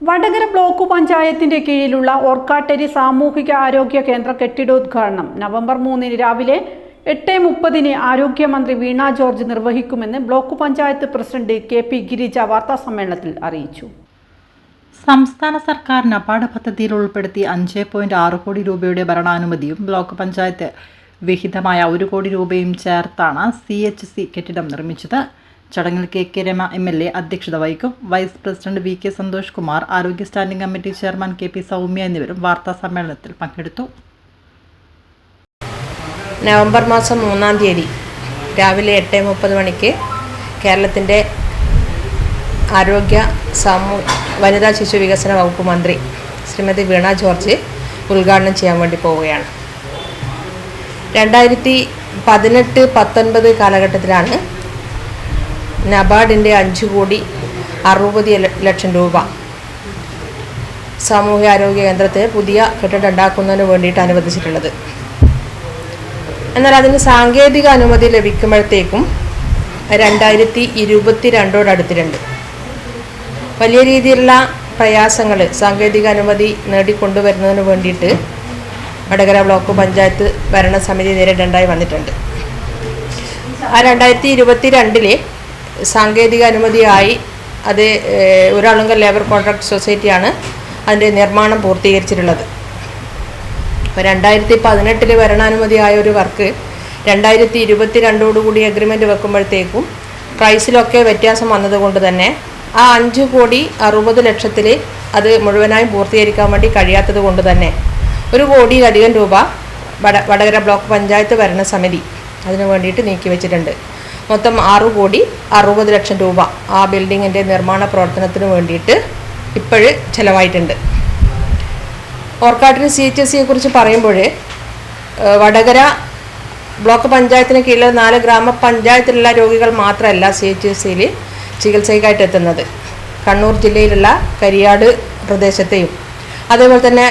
Vadakara block പഞ്ചായത്തിന്റെ കീഴിലുള്ള ഓർക്കാട്ടരി സാമൂഹിക ആരോഗ്യ കേന്ദ്ര കെട്ടിടോദ്ഘാടനം നവംബർ മൂന്നിന് രാവിലെ എട്ട് മുപ്പതിന് ആരോഗ്യമന്ത്രി വീണ ജോർജ് നിർവഹിക്കുമെന്ന് block panchayat president K P Girija വാർത്താസമ്മേളനത്തിൽ അറിയിച്ചു. സംസ്ഥാന സർക്കാർ നപാഠ പദ്ധതിയിൽ ഉൾപ്പെടുത്തി അഞ്ച് പോയിന്റ് ആറ് കോടി രൂപയുടെ ഭരണാനുമതിയും ബ്ലോക്ക് പഞ്ചായത്ത് വിഹിതമായ ഒരു കോടി രൂപയും ചേർത്താണ് സി എച്ച് സി കെട്ടിടം നിർമ്മിച്ചത്. ചടങ്ങിൽ K K Rema M L A അധ്യക്ഷത വഹിക്കും. Vice president V K Santhosh Kumar ആരോഗ്യ standing committee chairman K P Soumya എന്നിവരും വാർത്താ സമ്മേളനത്തിൽ പങ്കെടുത്തു. നവംബർ മാസം മൂന്നാം തീയതി രാവിലെ എട്ട് മുപ്പത് മണിക്ക് കേരളത്തിന്റെ ആരോഗ്യ സമൂ വനിതാ ശിശു വികസന വകുപ്പ് മന്ത്രി ശ്രീമതി വീണ ജോർജ് ഉദ്ഘാടനം ചെയ്യാൻ വേണ്ടി പോവുകയാണ്. രണ്ടായിരത്തി പതിനെട്ട് പത്തൊൻപത് കാലഘട്ടത്തിലാണ് നബാർഡിന്റെ അഞ്ച് കോടി അറുപത് ലക്ഷം രൂപ. സാമൂഹ്യാരോഗ്യ കേന്ദ്രത്തെ പുതിയ കെട്ടിടം ഉണ്ടാക്കുന്നതിന് വേണ്ടിയിട്ട് അനുവദിച്ചിട്ടുള്ളത്. എന്നാൽ അതിന് സാങ്കേതിക അനുമതി ലഭിക്കുമ്പോഴത്തേക്കും രണ്ടായിരത്തി ഇരുപത്തി രണ്ടോടടുത്തിട്ടുണ്ട് വലിയ രീതിയിലുള്ള പ്രയാസങ്ങൾ സാങ്കേതിക അനുമതി നേടിക്കൊണ്ടുവരുന്നതിന് വേണ്ടിയിട്ട് വടകര ബ്ലോക്ക് പഞ്ചായത്ത് ഭരണസമിതി നേരിടേണ്ടായി വന്നിട്ടുണ്ട്. ആ രണ്ടായിരത്തി ഇരുപത്തി രണ്ടിൽ സാങ്കേതിക അനുമതിയായി അത് ഒരാളുങ്കൽ ലേബർ കോൺട്രാക്ട് സൊസൈറ്റിയാണ് അതിന്റെ നിർമ്മാണം പൂർത്തീകരിച്ചിട്ടുള്ളത്. അപ്പോൾ രണ്ടായിരത്തി പതിനെട്ടിൽ ഭരണാനുമതിയായ ഒരു വർക്ക് രണ്ടായിരത്തി ഇരുപത്തി രണ്ടോടുകൂടി അഗ്രിമെന്റ് വെക്കുമ്പോഴത്തേക്കും പ്രൈസിലൊക്കെ വ്യത്യാസം വന്നതുകൊണ്ട് തന്നെ ആ അഞ്ച് കോടി അറുപത് ലക്ഷത്തിൽ അത് മുഴുവനായും പൂർത്തീകരിക്കാൻ വേണ്ടി കഴിയാത്തത് കൊണ്ട് തന്നെ ഒരു കോടിയിലധികം രൂപ വട വടകര ബ്ലോക്ക് പഞ്ചായത്ത് ഭരണസമിതി അതിനു വേണ്ടിയിട്ട് നീക്കി വെച്ചിട്ടുണ്ട് മൊത്തം ആറ് കോടി അറുപത് ലക്ഷം രൂപ ആ ബിൽഡിങ്ങിന്റെ നിർമ്മാണ പ്രവർത്തനത്തിന് വേണ്ടിയിട്ട് ഇപ്പോഴ് ചിലവായിട്ടുണ്ട്. ഓർക്കാട്ടിന് സി എച്ച് എസ് സിയെ കുറിച്ച് പറയുമ്പോൾ വടകര ബ്ലോക്ക് പഞ്ചായത്തിന് കീഴിൽ നാല് ഗ്രാമപഞ്ചായത്തിലുള്ള രോഗികൾ മാത്രമല്ല സി എച്ച് എസ് സിയിൽ ചികിത്സയ്ക്കായിട്ട് എത്തുന്നത്. കണ്ണൂർ ജില്ലയിലുള്ള കരിയാട് പ്രദേശത്തെയും അതേപോലെ തന്നെ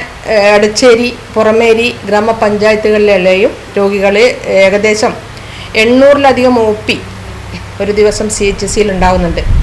എടച്ചേരി പുറമേരി ഗ്രാമപഞ്ചായത്തുകളിലെയും രോഗികൾ ഏകദേശം എണ്ണൂറിലധികം ഒ പി ഒരു ദിവസം സി എച്ച് സിയിൽ ഉണ്ടാകുന്നുണ്ട്